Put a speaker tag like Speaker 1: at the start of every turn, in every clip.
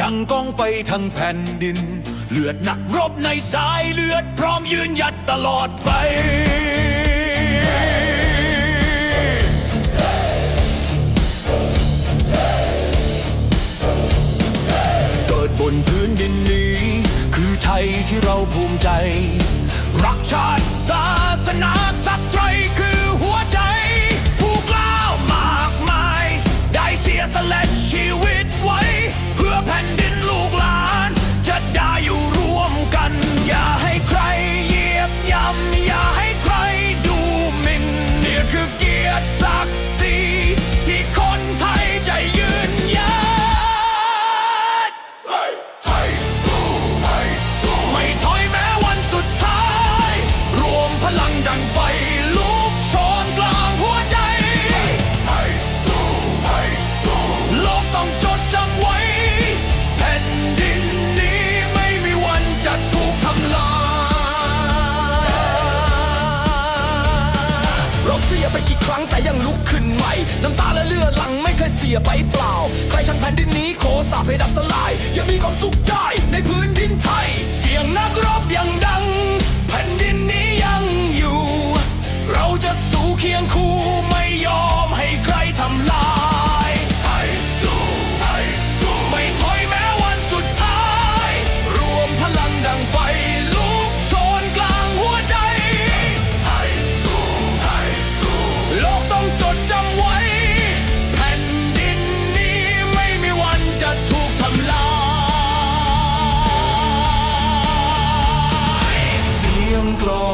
Speaker 1: ดังก้องไปทั้งแผ่นดิน เลือดนักรบในสายเลือดพร้อมยืนหยัดตลอดไปเกิดบนพื้นดินนี้ คือไทยที่เราภูมิใจ รักชาติศาสนาสัตว์ ยังลุก
Speaker 2: ขึ้นใหม่ น้ำตาและเลือดหลังไม่เคยเสียไปเปล่า ใครชันแผ่นดินนี้ขอสาปให้ดับสลายยังมีความสุข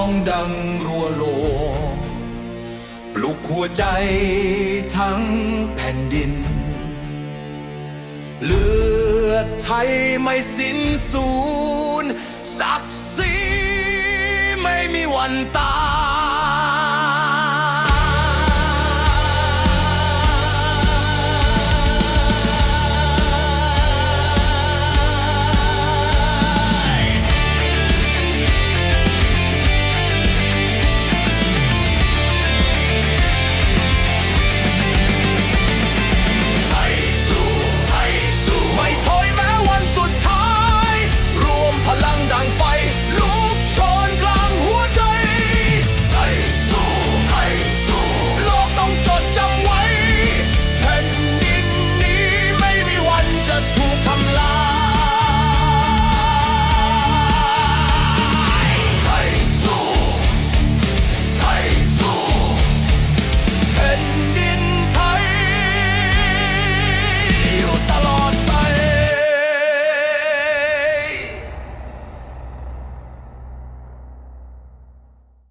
Speaker 1: องดังรัวโล ปลุกหัวใจทั้งแผ่นดิน เลือดไทยไม่สิ้นสูญศักดิ์ศรีไม่มีวันตาย